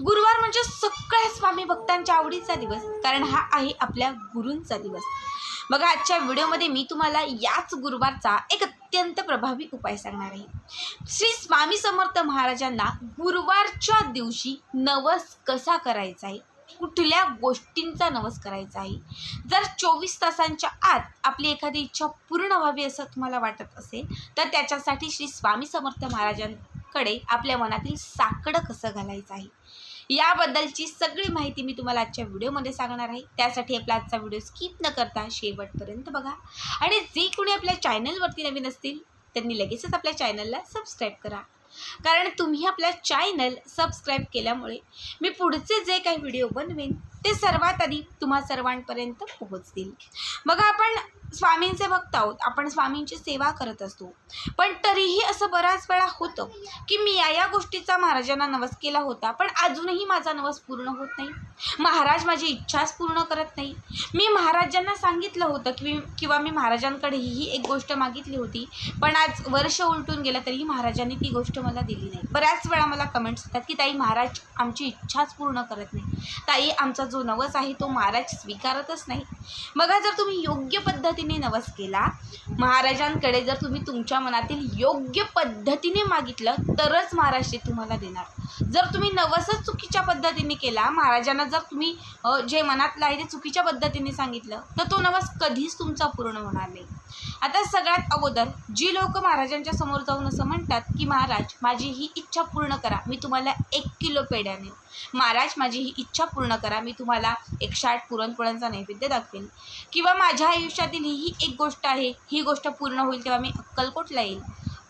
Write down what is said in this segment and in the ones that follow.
गुरुवार म्हणजे सगळ्या स्वामी भक्तांच्या आवडीचा दिवस कारण हा आहे आपल्या गुरूंचा दिवस. बघा आजच्या व्हिडिओमध्ये मी तुम्हाला याच गुरुवारचा एक अत्यंत प्रभावी उपाय सांगणार आहे. श्री स्वामी समर्थ महाराजांना गुरुवारच्या दिवशी नवस कसा करायचा आहे? कुठल्या गोष्टींचा नवस करायचा आहे? जर चोवीस तासांच्या आत आपली एखादी इच्छा पूर्ण व्हावी असं तुम्हाला वाटत असेल तर त्याच्यासाठी श्री स्वामी समर्थ महाराजांकडे आपल्या मनातील साकडं कसं घालायचं आहे? याबद्दलची सगळी माहिती मी तुम्हाला आजच्या व्हिडिओमध्ये सांगणार आहे. त्यासाठी आपला आजचा व्हिडिओ स्किप न करता शेवटपर्यंत बघा. आणि जे कोणी आपल्या चॅनलवरती नवीन असतील त्यांनी लगेचच आपल्या चॅनलला सबस्क्राईब करा. कारण तुम्ही आपल्या चॅनल सबस्क्राईब केल्यामुळे मी पुढचे जे काही व्हिडिओ बनवेन ते सर्वात आधी तुम्हा सर्वांपर्यंत पोहोचतील. मग आपण स्वामींचे भक्त आहोत. आपण स्वामींची सेवा करत असतो. पण तरीही असं बऱ्याच वेळा होतं की मी या या गोष्टीचा महाराजांना नवस केला होता पण अजूनही माझा नवस पूर्ण होत नाही. महाराज माझी इच्छाच पूर्ण करत नाही. मी महाराजांना सांगितलं होतं की किंवा मी महाराजांकडे ही एक गोष्ट मागितली होती पण आज वर्ष उलटून गेलं तरीही महाराजांनी ती गोष्ट मला दिली नाही. बऱ्याच वेळा मला कमेंट्स येतात की ताई महाराज आमची इच्छाच पूर्ण करत नाही. ताई आमचा जो नवस आहे तो महाराज स्वीकारतच नाही. बघा जर तुम्ही योग्य पद्धतीने नवस केला. महाराजांकडे जर तुम्ही तुमच्या मनातील योग्य पद्धतीने मागितलं तरच महाराज ते तुम्हाला देणार. जर तुम्ही नवसच चुकीच्या पद्धतीने केला महाराजांना जर तुम्ही जे मनातलं आहे ते चुकीच्या पद्धतीने सांगितलं तर तो नवस कधीच तुमचा पूर्ण होणार नाही. आता सगळ्यात अगोदर जी लोक महाराजांच्या समोर जाऊन असं म्हणतात की महाराज माझी ही इच्छा पूर्ण करा मी तुम्हाला एक किलो पेढ्याने महाराज माझी ही इच्छा पूर्ण करा मी तुम्हाला एकशे आठ पुरणपोळ्यांचा नैवेद्य दाखवेन. किंवा माझ्या आयुष्यातील ही एक गोष्ट आहे ही गोष्ट पूर्ण होईल तेव्हा मी अक्कलकोटला येईल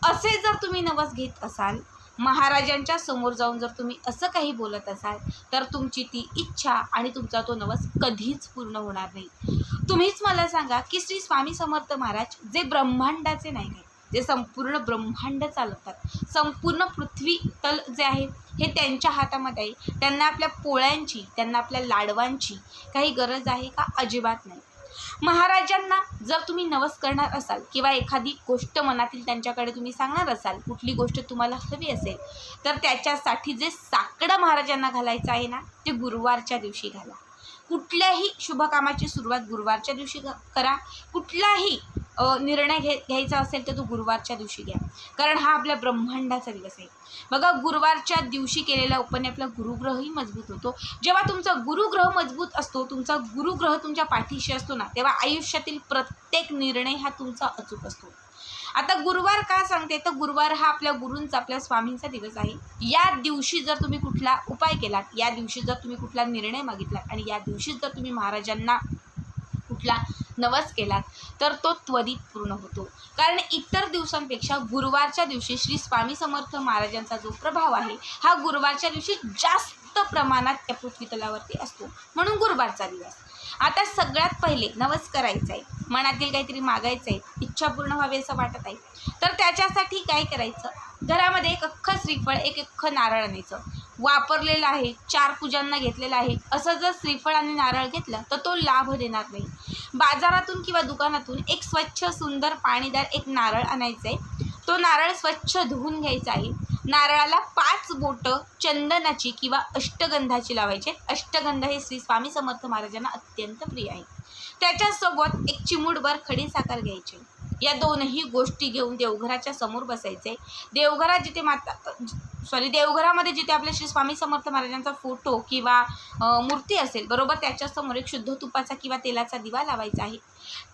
असे जर तुम्ही नवस घेत असाल महाराजांच्या समोर जाऊन जर तुम्ही असं काही बोलत असाल तर तुमची ती इच्छा आणि तुमचा तो नवस कधीच पूर्ण होणार नाही. तुम्हीच मला सांगा की श्री स्वामी समर्थ महाराज जे ब्रह्मांडाचे नाही आहेत जे संपूर्ण ब्रह्मांड चालवतात संपूर्ण पृथ्वी तल जे आहे हे त्यांच्या हातामध्ये आहे. त्यांना आपल्या पोळ्यांची त्यांना आपल्या लाडवांची काही गरज आहे का? अजिबात नाही. महाराजांना जर तुम्ही नवस करणार असाल किंवा एखादी गोष्ट मनातील त्यांच्याकडे तुम्ही सांगणार असाल कुठली गोष्ट तुम्हाला हवी असेल तर त्याच्यासाठी जे साकडं महाराजांना घालायचं आहे ना ते गुरुवारच्या दिवशी घाला. कुठल्याही शुभकामाची सुरुवात गुरुवारच्या दिवशी करा. कुठलाही निर्णय घे घ्यायचा असेल तर तो गुरुवारच्या दिवशी घ्या. कारण हा आपल्या ब्रह्मांडाचा दिवस आहे. बघा गुरुवारच्या दिवशी केलेला उपाने आपला गुरुग्रहही मजबूत होतो. जेव्हा तुमचा गुरुग्रह मजबूत असतो तुमचा गुरुग्रह तुमच्या पाठीशी असतो ना तेव्हा आयुष्यातील प्रत्येक निर्णय हा तुमचा अचूक असतो. आता गुरुवार का सांगते? तर गुरुवार हा आपल्या गुरूंचा आपल्या स्वामींचा दिवस आहे. या दिवशी जर तुम्ही कुठला उपाय केलात या दिवशी जर तुम्ही कुठला निर्णय मागितलात आणि या दिवशी जर तुम्ही महाराजांना कुठला नवस केलात तर तो त्वरित पूर्ण होतो. कारण इतर दिवसांपेक्षा गुरुवारच्या दिवशी श्री स्वामी समर्थ महाराजांचा जो प्रभाव आहे हा गुरुवारच्या दिवशी जास्त प्रमाणात त्या पृथ्वीतलावरती असतो. म्हणून गुरुवारचा दिवस. आता सगळ्यात पहिले नवस करायचं आहे. मनातील काहीतरी मागायचं आहे इच्छा पूर्ण व्हावी असं वाटत आहे. तर त्याच्यासाठी काय करायचं? घरामध्ये एक अख्खं श्रीफळ एक अख्खं नारळ आणायचं. वापरलेलं आहे चार पूजांना घेतलेलं आहे. असं जर श्रीफळ आणि नारळ घेतलं तर तो लाभ देणार नाही. बाजारातून किंवा दुकानातून एक स्वच्छ सुंदर पाणीदार एक नारळ आणायचा आहे. तो नारळ स्वच्छ धुवून घ्यायचा आहे. नारळाला पाच बोटं चंदनाची किंवा अष्टगंधाची लावायची. अष्टगंध हे श्री स्वामी समर्थ महाराजांना अत्यंत प्रिय आहे. त्याच्यासोबत एक चिमूटभर खडी साखर घ्यायची. या दोनही गोष्टी घेऊन देवघराच्या समोर बसायचे. देवघरात जिथे माता सॉरी देवघरामध्ये जिथे आपल्या श्री स्वामी समर्थ महाराजांचा फोटो किंवा मूर्ती असेल बरोबर त्याच्यासमोर एक शुद्ध तुपाचा किंवा तेलाचा दिवा लावायचा आहे.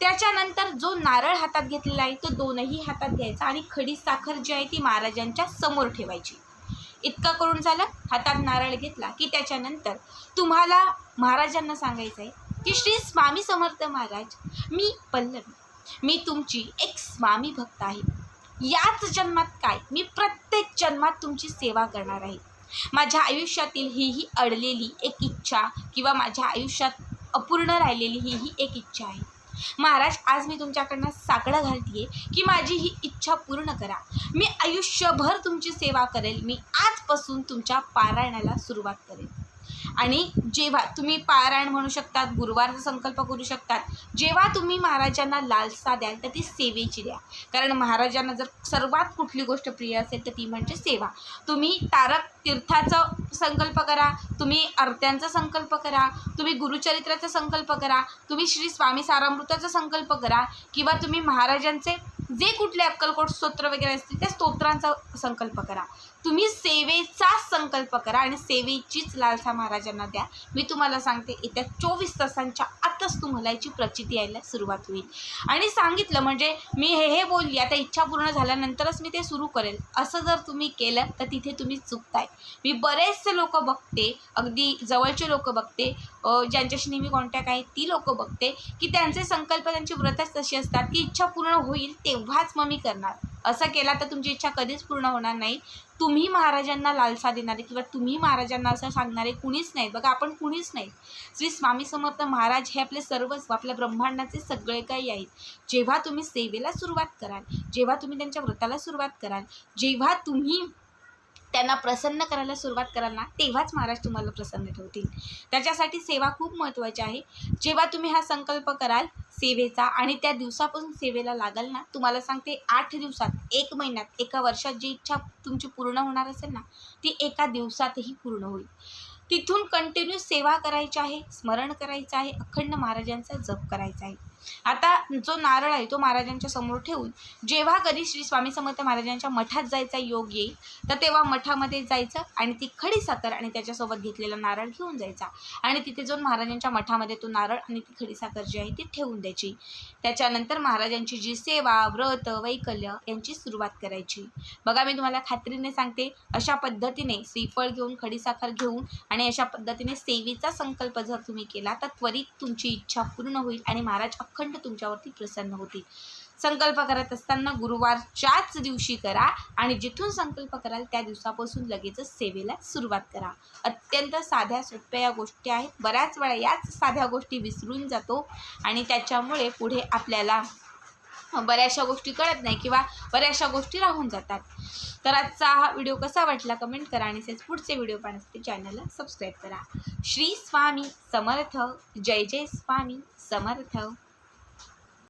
त्याच्यानंतर जो नारळ हातात घेतलेला आहे तो दोनही हातात घ्यायचा आणि खडी साखर जी आहे ती महाराजांच्या समोर ठेवायची. इतकं करून झालं हातात नारळ घेतला की त्याच्यानंतर तुम्हाला महाराजांना सांगायचं आहे की श्री स्वामी समर्थ महाराज मी पल्लवी. मी तुमची एक स्वामी भक्त आहे. याच जन्मात काय? मी प्रत्येक जन्मात तुमची सेवा करणार आहे. माझ्या आयुष्यातील ही ही अडलेली एक इच्छा किंवा माझ्या आयुष्यात अपूर्ण राहिलेली ही ही एक इच्छा आहे. महाराज आज मी तुमच्याकडनं साकडं घालतीये की माझी ही इच्छा पूर्ण करा. मी आयुष्यभर तुमची सेवा करेल. मी आजपासून तुमच्या पारायणाला सुरुवात करेल आणि जेव्हा तुम्ही पारायण म्हणू शकतात गुरुवारचा संकल्प करू शकतात जेव्हा तुम्ही महाराजांना लालसा द्याल तर ती सेवेची द्या. कारण महाराजांना जर सर्वात कुठली गोष्ट प्रिय असेल तर ती म्हणजे सेवा. तुम्ही तारक तीर्थाचा संकल्प करा तुम्ही अर्त्यांचा संकल्प करा तुम्ही गुरुचरित्राचा संकल्प करा तुम्ही श्री स्वामी सारामृताचा संकल्प करा किंवा तुम्ही महाराजांचे जे कुठले अक्कलकोट स्तोत्र वगैरे असतील त्या स्तोत्रांचा संकल्प करा. तुम्ही सेवेचा संकल्प करा आणि सेवेचीच लालसा महाराजांना द्या. मी तुम्हाला सांगते येत्या चोवीस तासांच्या आतच तुम्हाला याची प्रचिती यायला सुरुवात होईल. आणि सांगितलं म्हणजे मी हे हे बोलली आता इच्छा पूर्ण झाल्यानंतरच मी ते सुरू करेल. असं जर तुम्ही केलं तर तिथे तुम्ही चुकताय. मी बरेचसे लोक बघते अगदी जवळचे लोक बघते ज्यांच्याशी नेहमी कॉन्टॅक्ट आहे ती लोक बघते की त्यांचे संकल्प त्यांची व्रतच तशी असतात की इच्छा पूर्ण होईल तेव्हाच मग मी करणार. असं केला तर तुमची इच्छा कधीच पूर्ण होणार नाही. तुम्ही महाराजांना लालसा देणारे किंवा तुम्ही महाराजांना असं सांगणारे कुणीच नाही. बघा आपण कुणीच नाही. श्री स्वामी समर्थ महाराज हे आपले सर्वस्व आपल्या ब्रह्मांडाचे सगळे काही आहेत. जेव्हा तुम्ही सेवेला सुरुवात कराल जेव्हा तुम्ही त्यांच्या व्रताला सुरुवात कराल जेव्हा तुम्ही त्यांना प्रसन्न करायला सुरुवात कराल ना तेव्हाच महाराज तुम्हाला प्रसन्न ठेवतील. त्याच्यासाठी सेवा खूप महत्त्वाची आहे. जेव्हा तुम्ही हा संकल्प कराल सेवेचा आणि त्या दिवसापासून सेवेला लागाल ना तुम्हाला सांगते आठ दिवसात एक महिन्यात एका वर्षात जी इच्छा तुमची पूर्ण होणार असेल ना ती एका दिवसातही पूर्ण होईल. तिथून कंटिन्यू सेवा करायची आहे स्मरण करायचं आहे अखंड महाराजांचा जप करायचा आहे. आता जो नारळ आहे तो महाराजांच्या समोर ठेवून जेव्हा कधी श्री स्वामी समर्थ महाराजांच्या मठात जायचा योग येईल तर तेव्हा मठामध्ये जायचं आणि ती खडी साखर आणि त्याच्यासोबत घेतलेला नारळ घेऊन जायचा. आणि तिथे जाऊन महाराजांच्या मठामध्ये तो नारळ आणि ती खडी साखर जी आहे ती ठेवून द्यायची. त्याच्यानंतर महाराजांची जी सेवा व्रत वैकल्य यांची सुरुवात करायची. बघा मी तुम्हाला खात्रीने सांगते अशा पद्धतीने श्रीफळ घेऊन खडीसाखर घेऊन आणि अशा पद्धतीने सेवेचा संकल्प जर तुम्ही केला तर त्वरित तुमची इच्छा पूर्ण होईल आणि महाराज अखंड तुमच्यावरती प्रसन्न होतील. संकल्प करत असताना गुरुवारच्याच दिवशी करा आणि जिथून संकल्प कराल त्या दिवसापासून लगेचच सेवेला सुरुवात करा. अत्यंत साध्या सोप्या या गोष्टी आहेत. बऱ्याच वेळा याच साध्या गोष्टी विसरून जातो आणि त्याच्यामुळे पुढे आपल्याला बऱ्याचशा गोष्टी कळत नाही किंवा बऱ्याचशा गोष्टी राहून जातात. तर आजचा हा व्हिडिओ कसा वाटला कमेंट करा आणि तसेच पुढचे व्हिडिओ पाहण्यासाठी चॅनलला सबस्क्राईब करा. श्री स्वामी समर्थ. जय जय स्वामी समर्थ.